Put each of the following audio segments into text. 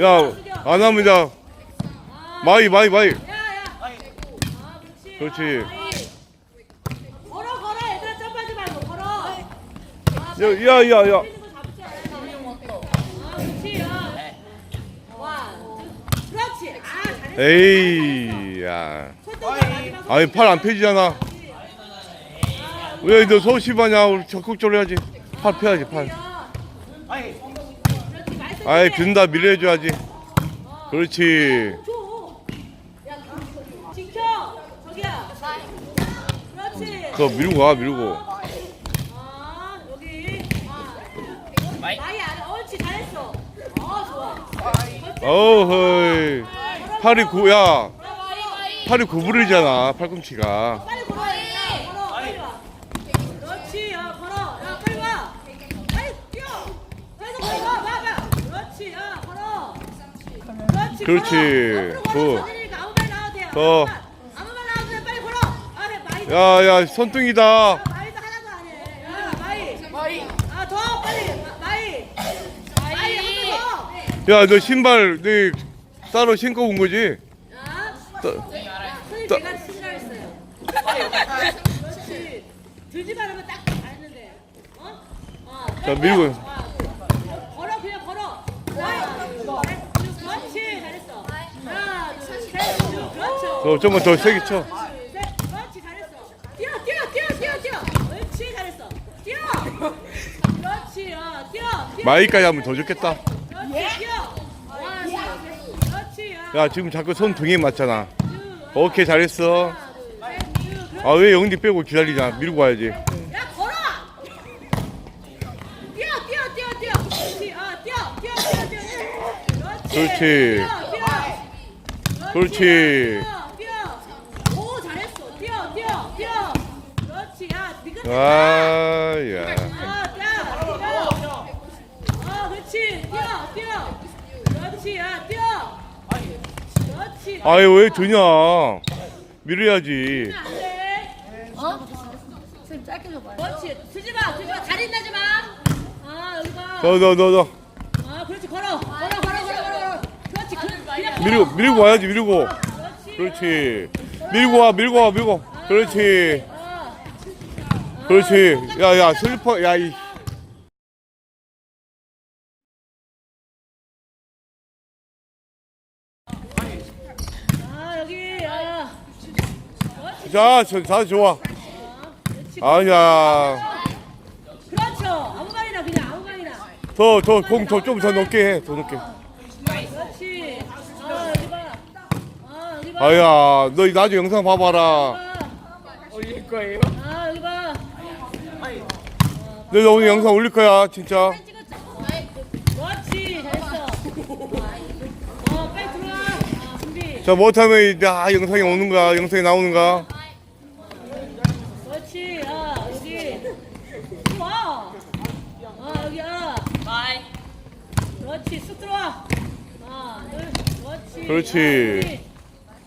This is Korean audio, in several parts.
야, 안 합니다. 마이, 마이, 마이. 그렇지. 걸어 걸어 얘들아 점프하지 말고 걸어. 아, 야, 야, 야, 야. 뛰는 거 잡지 않아. 아 그렇지. 야. 원. 그렇지. 아 잘했어. 에이, 야. 마지막 아니, 팔 안 펴지잖아. 왜 너 소심하냐? 우리 적극적으로 해야지. 팔 펴야지, 팔. 아이, 든다 밀어줘야지. 그렇지. 지켜. 저기야. 그렇지. 더 밀고 가, 밀고. 아 여기. 아. 마이 안. 옳지 잘했어. 어 좋아. 어허이. 팔이 구, 야. 마이. 팔이 구부리잖아, 팔꿈치가. 빨리 걸 더 빨리. 마- 마이. 마이. 한번 더. 야, 너 신발, 너 따로 신고 온 거지? 야. 따- 따-. 그렇지. 어? 어. 자, 밀고. 더, 좀만 더 세게 쳐. 그렇지 잘했어. 뛰어, 뛰어, 뛰어, 뛰어, 뛰어. 그렇지 잘했어. 뛰어. 그렇지, 어, 뛰어, 뛰어. 마이까지 하면 더 좋겠다. 그렇지, 뛰어. 그렇지, 어. 야, 지금 자꾸 손 등에 맞잖아. 오케이, 잘했어. 쭉, 그렇지. 아, 왜 영디 빼고 기다리냐? 밀고 가야지. 야 걸어! 뛰어 뛰어 뛰어 뛰어 그렇지 아 뛰어 뛰어 뛰어 뛰어 그렇지 그렇지. 그렇지. 야 니가 아, 야. 아 뛰어 뛰어 아 그렇지 뛰어 뛰어 그렇지 야 뛰어 그렇지 아유, 왜 드냐? 밀어야지. 안 돼 어? 선생님 짧게 줘봐요 그렇지 쓰지 마 쓰지 마 다리 나지 마 아 여기 봐 너, 너, 너, 너. 아, 그렇지 걸어. 걸어, 걸어, 걸어, 걸어. 그렇지. 그, 그냥. 밀고, 밀고 와야지, 밀고. 그렇지. 그렇지. 밀고 와, 밀고 와, 밀고. 그렇지. 아, 그렇지. 야, 야, 슬리퍼, 야, 이. 아, 여기. 아. 자, 저, 자, 좋아. 아니야. 그렇죠. 아무 말이나 그냥 아무 말이나. 더, 더, 공 더, 좀 더 높게 해. 더 높게. 그렇지. 아, 여기 봐. 아, 여기 봐. 아야, 너 나중에 영상 봐봐라. 아, 올릴 거예요? 봐. 너 오늘 영상 올릴 거야, 진짜. 자, 못하면 이제 아, 영상이 오는 거야, 영상이 나오는 거야. 그렇지. 아, 여기. 들어와. 아, 여기. 아. 바이. 그렇지. 쑥 들어와. 하나, 둘. 그렇지. 그렇지.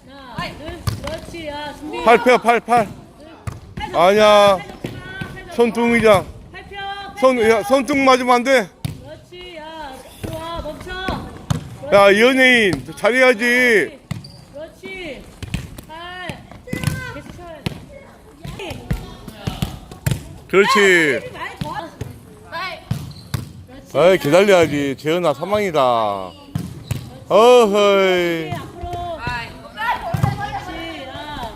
하나, 둘. 그렇지. 아, 준비. 팔 펴, 팔, 팔. 팔 접지 아니야. 손등이자. 손, 펴. 야, 손등 맞으면 안 돼. 그렇지. 야, 좋아. 멈춰. 야, 연예인, 잘해야지. 그렇지. 팔. 계속 쳐야 돼. 그렇지. 그렇지. 아이, 기다려야지. 재현아, 사망이다. 어허이. 그렇지. 야.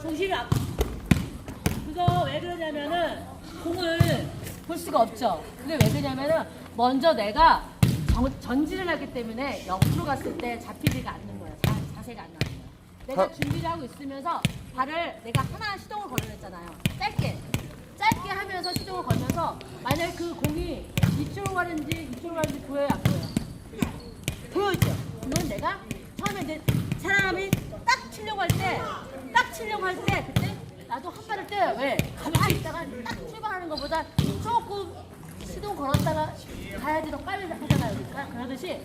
중심이 앞. 그거 왜 그러냐면은 공을 볼 수가 없죠. 그게 왜 그러냐면은 먼저 내가 정, 전진을 하기 때문에 옆으로 갔을 때 잡히지가 않는 거야. 자, 자세가 안 거야. 내가 하- 준비를 하고 있으면서 발을 내가 하나 시동을 걸어냈잖아요. 짧게. 짧게 하면서 시동을 걸면서 만약에 그 공이 이쪽으로 가는지 이쪽으로 가는지 보여요 안 보여요? 보여죠. 그건 내가 처음에 이제 사람이 딱 치려고 할 때, 딱 치려고 할 때, 그때 나도 한 발을 때, 왜? 가만히 있다가 딱 출발하는 것보다 조금 시동 걸었다가 가야지 더 빨리 하잖아요. 그러니까 그러듯이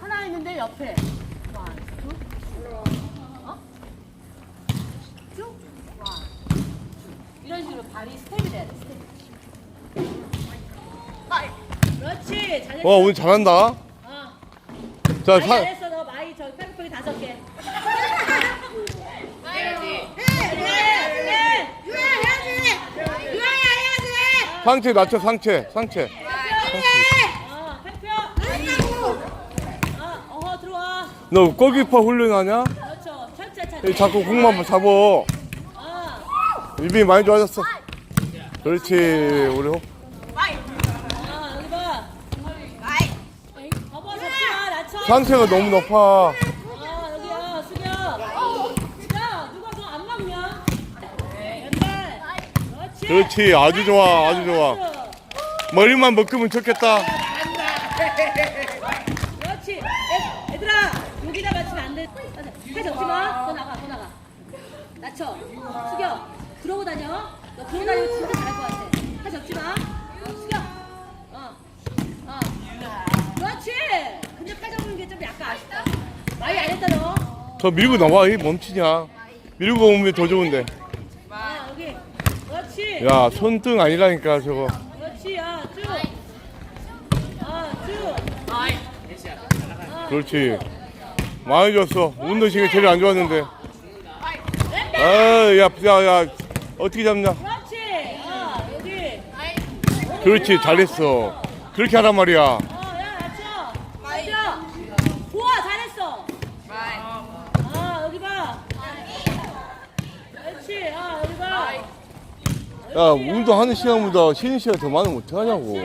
하나 있는데 옆에 원, 투, 어? 쭉, 원. 이런 식으로 발이 스텝이 돼야 돼, 스텝. 그렇지. 잘했어. 와 오늘 잘한다. 어. 자 사, 잘했어. 너 많이 저 팽팽이 다섯 개. 해야지. 해. 유아 해야지. 유아야 해야지. 상체 낮춰 상체 상체. 너 골키퍼 훈련하냐? 그렇죠. 자꾸 공만 잡어. 아, 일빈이 많이 좋아졌어. 그렇지 우리 호-. 상체가 너무 높아. 아 여기야 숙여. 야 누가 너 안 막냐? 왼발. 그렇지. 아주 좋아 아주 좋아. 머리만 먹으면 좋겠다. 그렇지. 애, 얘들아 여기다 맞추면 안 돼. 맞아. 팔 접지 마. 더 나가 더 나가. 낮춰. 숙여. 그러고 다녀. 너 그러고 다니면 진짜 잘할 것 같아. 팔 접지 마. 숙여. 어. 어. 그렇지. 근데 팔 접는 게 좀 약간 아쉽다. 많이 안 했다 너. 저 밀고 나와 이 멈추냐? 밀고 오면 더 좋은데. 아. 야 손등 아니라니까 저거. 그렇지. 아 쭉. 아 쭉. 그렇지. 많이 줬어. 운동 시간이 제일 안 좋았는데. 아, 야, 야, 야, 어떻게 잡냐? 그렇지. 아 여기. 그렇지, 잘했어. 그렇게 하란 말이야. 어, 야, 낮춰. 낮춰. 좋아, 잘했어. 아, 여기 봐. 그렇지. 아, 여기 봐. 야, 운동하는 시간보다 쉬는 시간 더 많으면 어떡하냐고.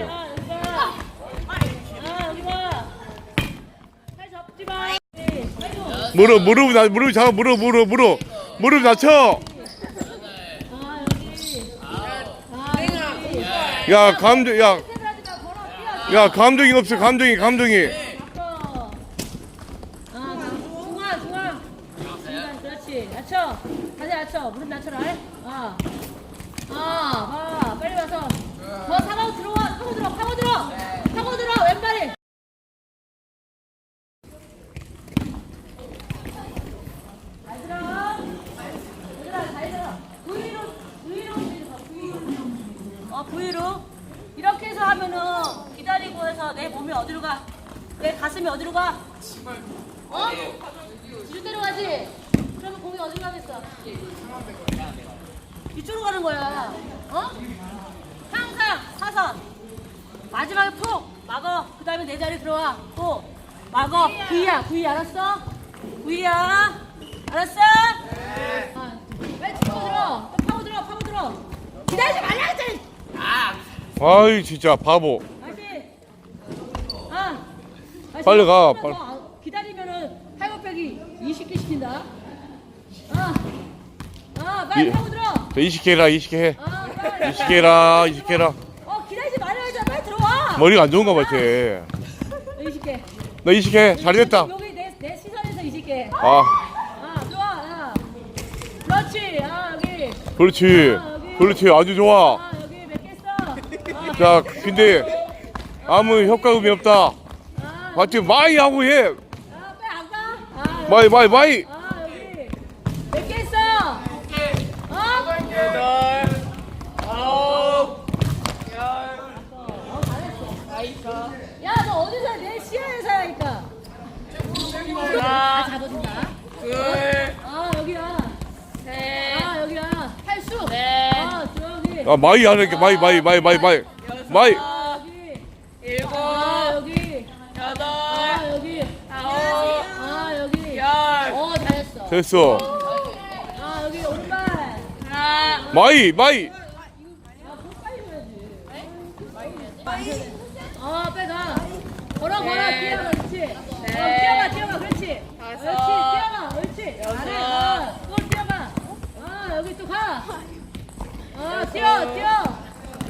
무릎, 무릎, 나, 무릎 잡아, 무릎, 무릎, 무릎. 무릎 여기. 야, 감정, 야. 야, 감정이 없어, 감정이, 감정이. 중앙. 중간, 그렇지. 낮춰. 다시 낮춰. 무릎 낮춰라. 아. 아, 봐. 빨리 와서. 더 사고 들어와. 파고 들어. 파고 들어. 파고 들어. 왼발이. 잘 들어. 얘들아, 잘 들어. V로, V로 움직여. V로. 어, V로. 이렇게 해서 하면은 기다리고 해서 내 몸이 어디로 가? 내 가슴이 어디로 가? 어? 뒤로 가지. 그러면 공이 어디로 가겠어? 이쪽으로 가는 거야. 어? 항상 사선. 마지막에 푹 막어. 그 다음에 내 자리 들어와. 또 막어. V야. V 알았어? V야. 알았어? 네. 아, 빨리 파고 들어. 또 파고 들어. 파고 들어. 기다리지 말라 했잖아. 아이, 진짜 바보. 다시. 아. 다시. 빨리 가, 더 빨리. 안- 기다리면은 팔굽혀기 20개 시킨다. 아. 아, 빨리 이- 파고 들어. 20개 해라, 20개 해. 아, 빨리. 20개 해라, 20개 해라. 어, 기다리지 말아야 잖아 빨리 들어와. 머리가 안 좋은가 봐, 쟤. 20개. 너 20개 해. 잘 됐다. 여기 내, 내 시선에서 20개. 아, 아, 좋아. 아. 그렇지. 아, 여기. 그렇지. 그렇지, 아주 좋아. 아, 여기 몇개 써. 자, 근데 아무 효과음이 없다. 아, 맞지? 많이 하고 해. 아, 빨리 안 가. 아, 많이, 많이, 많이. 아, 여기. 몇 개 써. 어? 어, 잘했어. 야, 너 어디서 내 시야에서 하니까. 아, 잡아준다. 아, 여기야. 아, 여기야. 팔수. 아, 저기. 아, 많이 하는 게 많이, 많이, 많이, 많이, 많이. 많이. 아, 여기. 일곱. 아, 여기. 여덟. 아, 여기. 아홉. 아, 여기. 열. 어, 잘했어. 됐어. 아, 여기 오른발. 하나. 많이, 많이. 야, 더 빨리 해야지. 어, 빨리 가. 걸어, 걸어, 네. 뛰어가, 그렇지. 어, 네. 뛰어가, 뛰어가, 그렇지. 다섯. 그렇지, 뛰어가, 그렇지. 여섯. 잘해. 어, 또 뛰어가. 아, 여기 또 가. 어, 뛰어, 뛰어.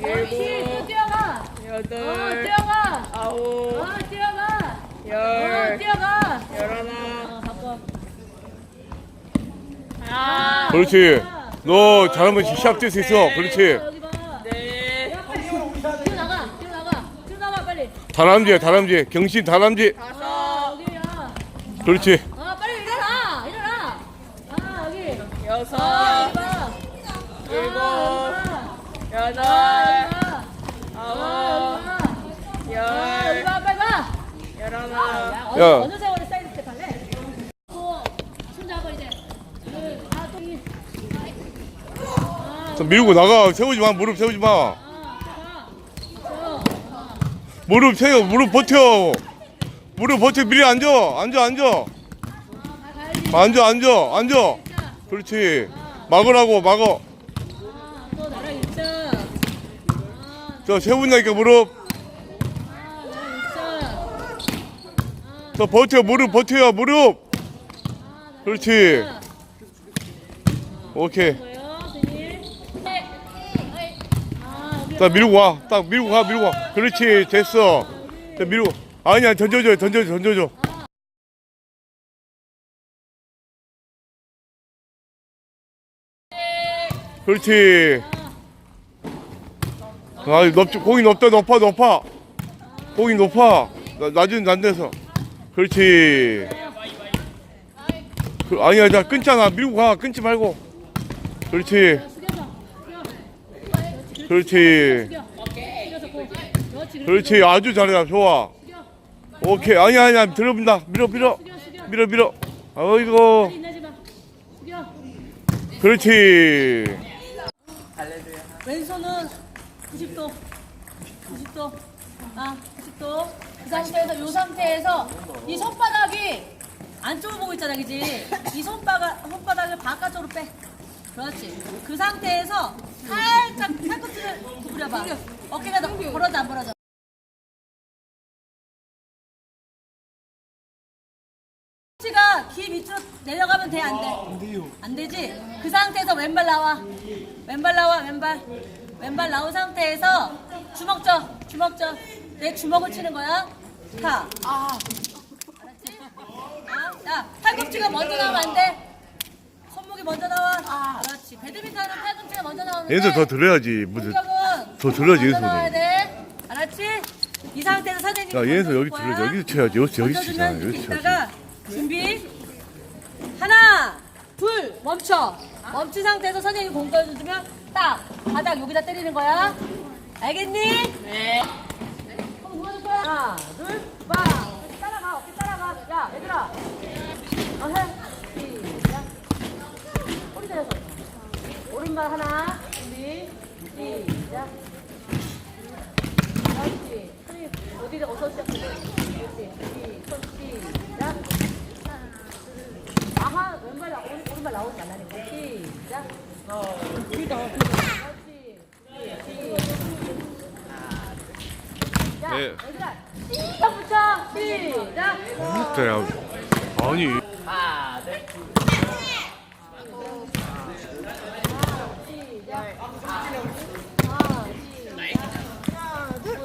그렇지, 일곱. 또 뛰어가. 어, 여덟. 뛰어가. 아홉. 어, 뛰어가. 어, 열. 뛰어가. 열하나. 어, 바꿔. 하나. 그렇지. 너 잘하면 시합될 수 있어. 그렇지. 어, 여기 봐. 넷. 야, 빨리. 뛰어 나가, 뛰어 나가, 뛰어 나가, 빨리. 다람쥐야, 다람쥐. 경신 다람쥐. 아, 다섯. 여기야. 그렇지. 아, 빨리 일어나, 일어나. 아, 여기. 아, 여섯. 여기 봐. 일곱. 아, 여기 봐. 여덟. 아, 여기 봐. 아, 아홉. 여기 봐. 열. 야. 어느 세월에 사이드 스텝 할래? 또, 손 잡아 이제. 그, 아, 또 이. 아, 자, 밀고 나가. 세우지 마. 무릎 세우지 마. 아. 무릎 세워. 무릎 버텨. 무릎 버텨. 미리 앉아. 앉아, 앉아. 아, 가야지. 앉아, 앉아, 앉아. 그렇지. 막으라고, 막어. 아, 또 나랑 일자. 아, 저 세운다니까 무릎. 아, 나랑 일자. 저 버텨. 무릎 버텨야 무릎. 그렇지. 오케이. 자, 밀고 와. 딱 밀고 가, 밀고 가. 그렇지. 됐어. 자, 밀고. 아니야, 던져줘, 던져줘, 던져줘. 그렇지. 아, 높, 공이 높다, 높아, 높아. 공이 높아. 나, 낮은 난데서. 그렇지. 그, 아니야, 나 끊잖아. 밀고 가. 끊지 말고. 그렇지. 그렇지. 그렇지. 아주 잘해 좋아 오케이 아니야 아니야 들어본다 밀어 밀어. 밀어 밀어 어이구. 그렇지 왼손은 90도. 90도. 아, 90도. 그 상태에서, 요 상태에서 이 손바닥이 안쪽을 보고 있잖아, 그지? 이 손바닥, 손바닥을 바깥쪽으로 빼. 그렇지. 그 상태에서 살짝 팔꿈치를 구부려봐. 어깨가 너, 벌어져, 안 벌어져? 팔꿈치가 귀 밑으로 내려가면 돼, 안 돼? 안 돼요. 안 되지? 그 상태에서 왼발 나와. 왼발 나와, 왼발. 왼발 나온 상태에서 주먹 져, 주먹 져. 내 주먹을 치는 거야. 타. 아. 알았지? 아, 야, 팔꿈치가 먼저 나오면 안 돼. 손목이 먼저 나와. 아. 그렇지. 배드민턴은 팔꿈치가 먼저 나오는데. 얘도 더 들어야지 무슨 공격은 더 들어야지, 먼저 얘도. 나와야 돼. 알았지? 이 상태에서 선생님이 야 던져줄 여기. 들어 여기서 쳐야지 여기서 여기서 치잖아 던져주면 여기서 쳐야지 이따가 준비 하나 둘 멈춰 멈춘 상태에서 선생님이 공 떠주면 딱 바닥 여기다 때리는 거야 알겠니? 네. 한번 도와줄 거야 하나 둘빵 따라가 어깨 따라가 야 얘들아 어, 해 시작 꼬리 내려서 오른발 하나 준비 시작 그렇지 선생님 어디다 어서 시작해 그렇지 손 시작 아하 왼발 나 오른, 오른발 나오지 말라니까 시작 그러니까 그렇지 네. 시작 붙여 시작. 아니. 하나, 둘, 시작. 하나, 둘.